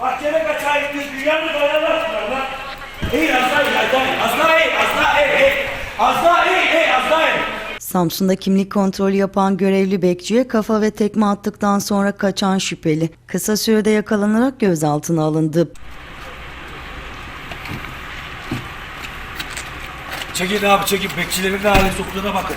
Mahkeme kaçağı gitti. Dünyanın dayanamazsınlar lan. Ey Azrail, Azrail, Azrail, Azrail, ey. Azrail, ey, Azrail. Samsun'da kimlik kontrolü yapan görevli bekçiye kafa ve tekme attıktan sonra kaçan şüpheli kısa sürede yakalanarak gözaltına alındı. Çekin abi çekin. Bekçilerin ne hale soktuğuna bakın.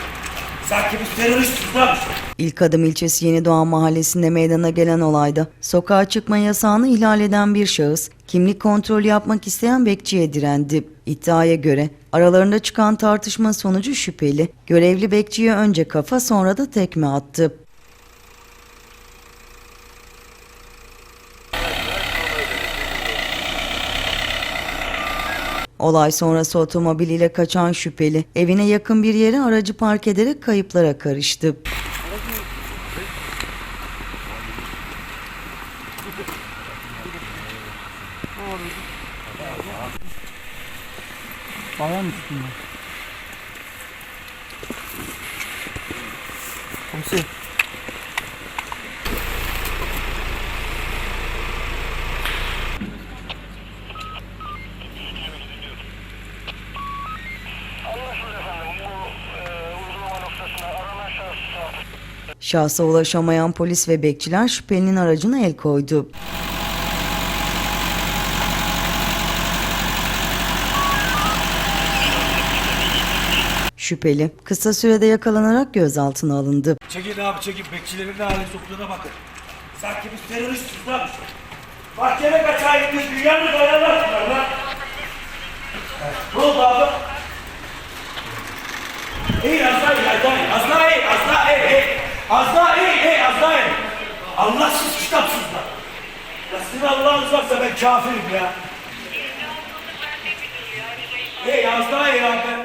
Sanki biz teröristiz lan. İlk adım ilçesi Yenidoğan mahallesinde meydana gelen olayda sokağa çıkma yasağını ihlal eden bir şahıs kimlik kontrolü yapmak isteyen bekçiye direndi. İddiaya göre aralarında çıkan tartışma sonucu şüpheli görevli bekçiye önce kafa sonra da tekme attı. Olay sonrası otomobiliyle kaçan şüpheli evine yakın bir yere aracı park ederek kayıplara karıştı. Bayan üstünde. Komiser. Şahsa ulaşamayan polis ve bekçiler şüphelinin aracına el koydu. Şüpheli kısa sürede yakalanarak gözaltına alındı. Çekin abi çekin. Bekçilerin ne hale soktuğuna bakın. Sanki biz teröristiz lan. Mahkeme kaçağı gitti. Dünyanın dayanamazsınlar lan. Ne oldu abi? Ey Azrail, Azrail, Azrail, ey. Azrail, ey Azrail. Allahsız kitapsızlar. Ya sizin Allah'ınız varsa ben kafirim ya. Ey Azrail abi.